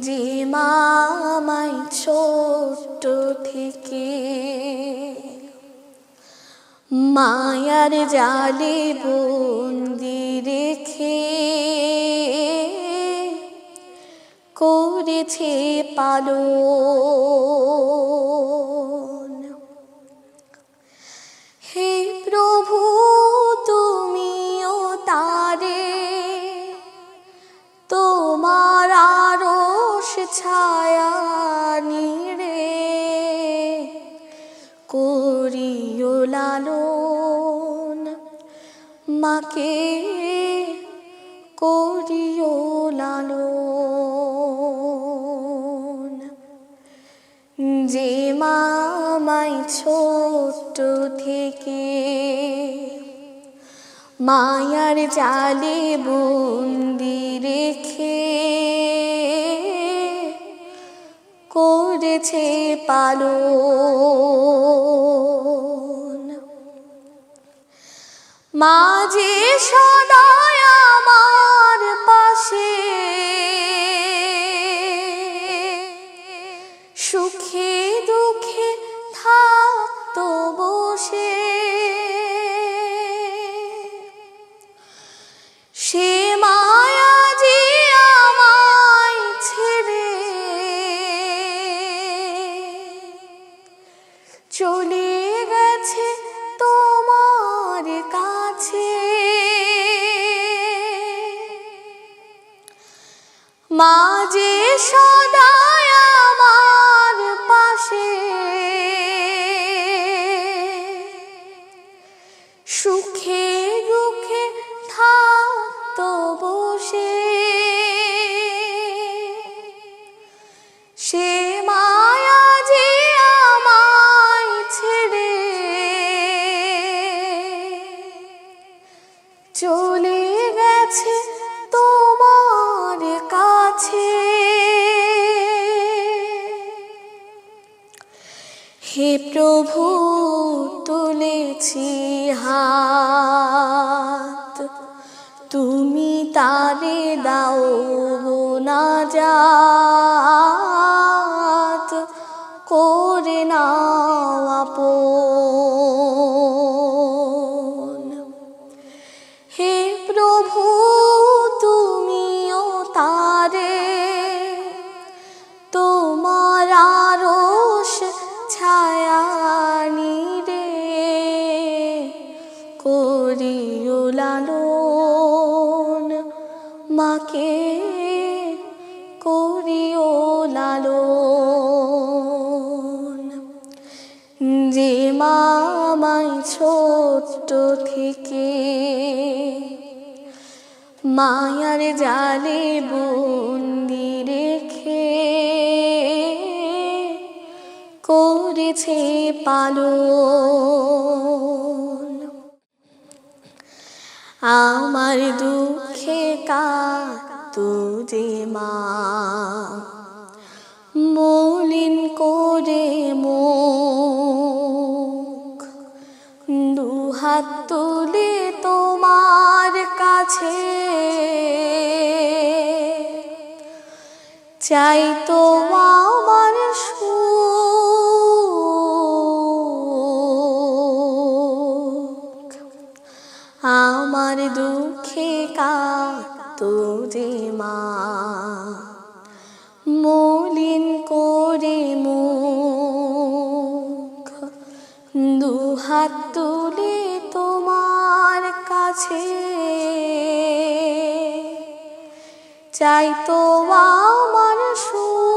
যে মামাই ছোট থেকে মায়ার জালে বন্দি রেখে করেছে পালন করিও লালন মাকে করিও লালন। যে মামাই ছোট্ট থেকে মায়ার জালে বন্দি রেখে করেছে পালন। মাঝে সদায় আমার পাশে সুখে দুঃখে থাকতো বসে। সে সদায় আমার পাশে। সুখে হে প্রভু তুলেছি হাত। তুমি তারে দাও না যাত করে নাও হে প্রভু করিও লালন, মাকে করিও লালন। যে মামাই ছোট্ট থেকে মায়ার জালে বন্দি রেখে করেছে পালন। আমার দুঃখে কা যে মা। মলিন করে মুখ, দুহাত তুলে তোমার কাছে। চাই তো আমার সুখ আমার দুঃখে কাতো যে মা। মলিন করে মুখ, দুহাত তুলে তোমার কাছে। চাই তো আমার সুখ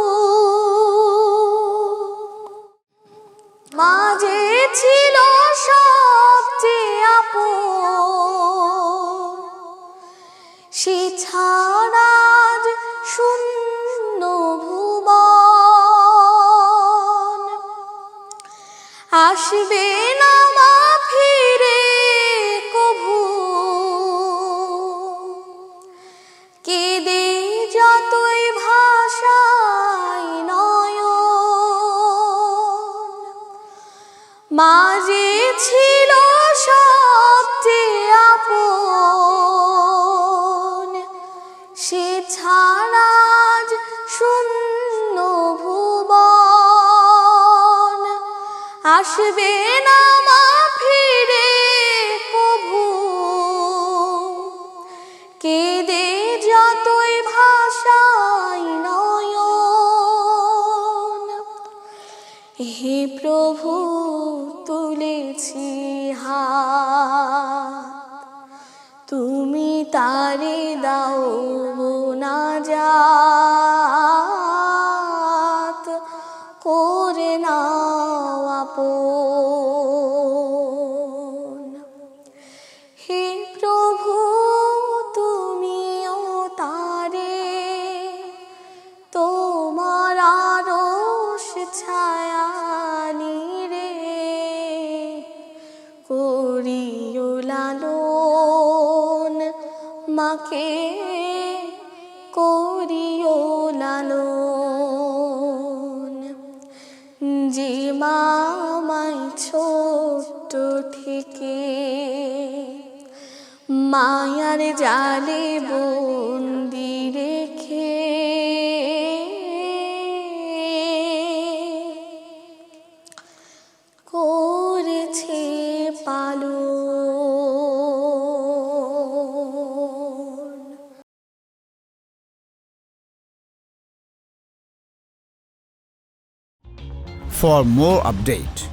আসবে না মা ফিরে কভু। কেঁদে যতই ভাষায় নয়ন, মাঝে ছিল সবচেয়ে আপন। সে ছাড়া আসবে না মা ফিরে কভু। কেঁদে যতই ভাষাই নয়ন, হে প্রভু তুলেছি হা তুমি তারে দাও মাকে করিও লালন। যে মামাই ছোট থেকে মায়ার জালে বন্দি For more update,